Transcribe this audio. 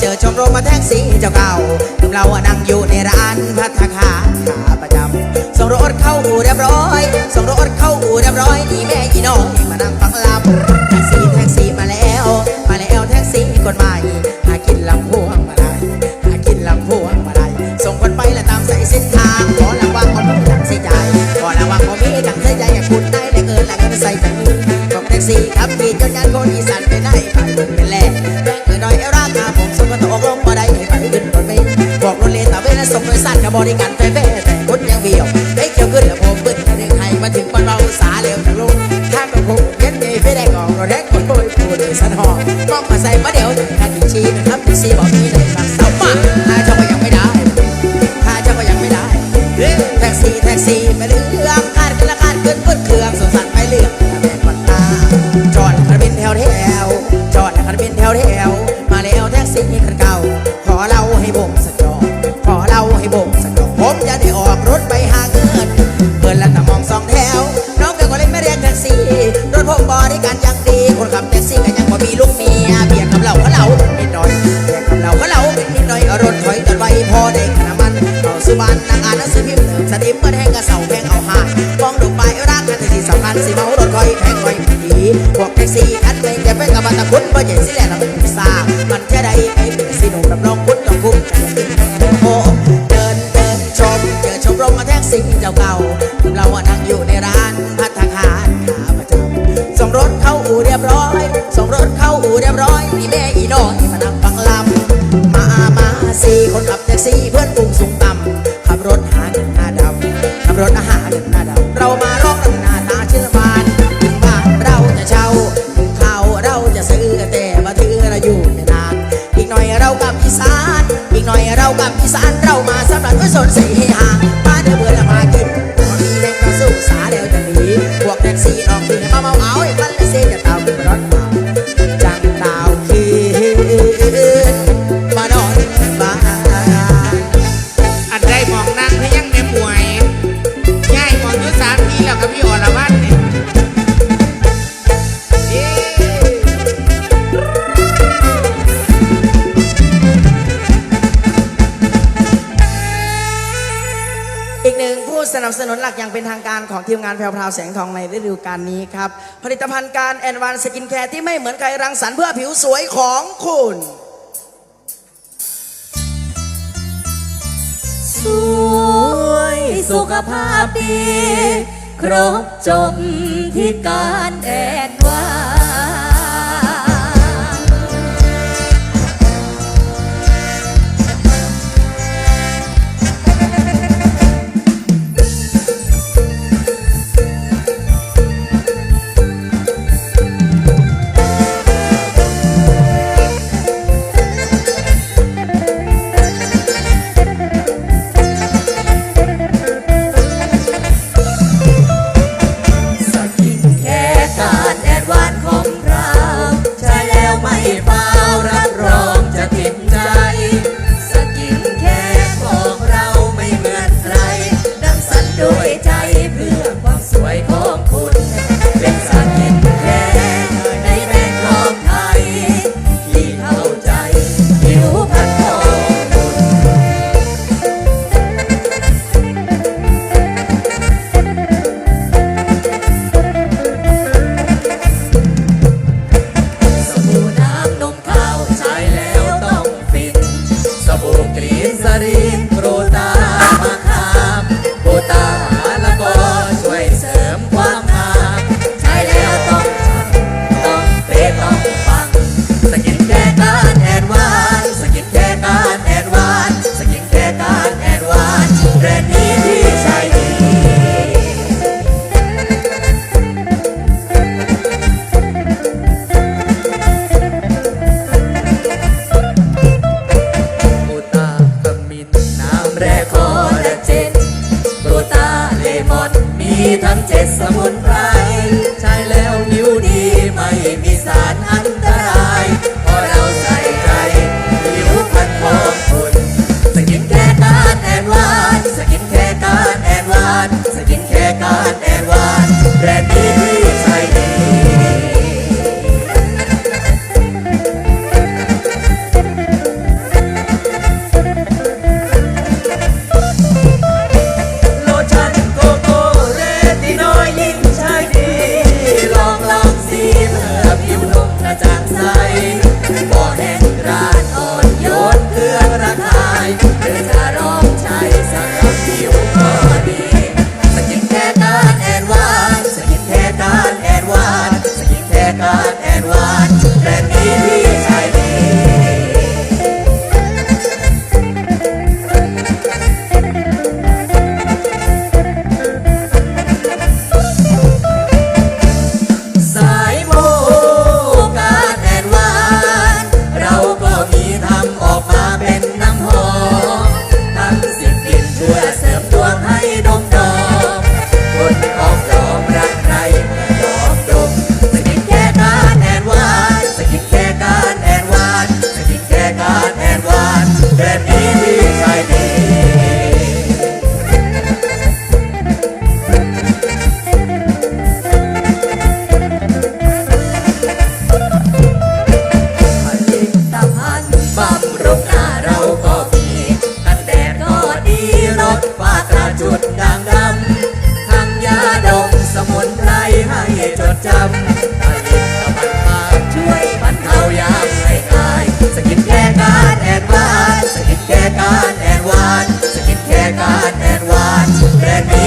เจอชมรมมาแท็กซี่เจ้าเก่าถึงเราอะนั่งอยู่ในร้านพัฒคารขาประจำส่งรถเข้าอู่เรียบร้อยส่งรถเข้าอู่เรียบร้อยนี่แม่ยีน้อยมานั่งฟังลำ ส่งโดยสั้นกับบริการเฟแฟ้แให้ผมสักจอกผมจะได้ออกรถไปหาเงินเปิดแล้วแต่มองสองแถว น้องเกิดก็เลยไม่เรียกแท็กซี่ รถผมบริการย่างดี คนขับแท็กซี่ก็ยังบ่มีลูกเมียเบียดกับเราเขาเรานิดหน่อยเบียดกับเราเขาเรานิดหน่อยรถถอยกันไว้พอได้ขนาดมันเอาสุบานนางอ่านหนังสือพิมพ์เติมสติมเปิดแห้งกระเสาแพงเอาหายมองดูไปรักกันที่สำคัญสิเมารถคอยแพงคอยดีพวกแท็กซี่คันเองจะเป็นกับบัตรคุณบ่ใหญ่สิแหละเราเป็นผู้สามัน สิ่งเจ้าเก่า เราอะนั่งอยู่ในร้านพัฒคารขาประจำส่งรถเข้าอู่เรียบร้อยส่งรถเข้าอู่เรียบร้อยมีแม่อีน้อยมานั่งฟังลำมามาสี่คนขับแท็กซี่เพื่อนกรุงสูงต่ำขับรถหาเงินหน้าดำขับรถหาเงินหน้าดำ ลักอย่างเป็นทางการของทีมงานแพรวพราวแสงทองในฤดูกาลนี้ครับ ผลิตภัณฑ์การแอนวานสกินแคร์ที่ไม่เหมือนใครรังสรรค์เพื่อผิวสวยของคุณ สวยสุขภาพดี ครบจบที่การแอน ทั้งเจ็ดสมุนไพร and watch.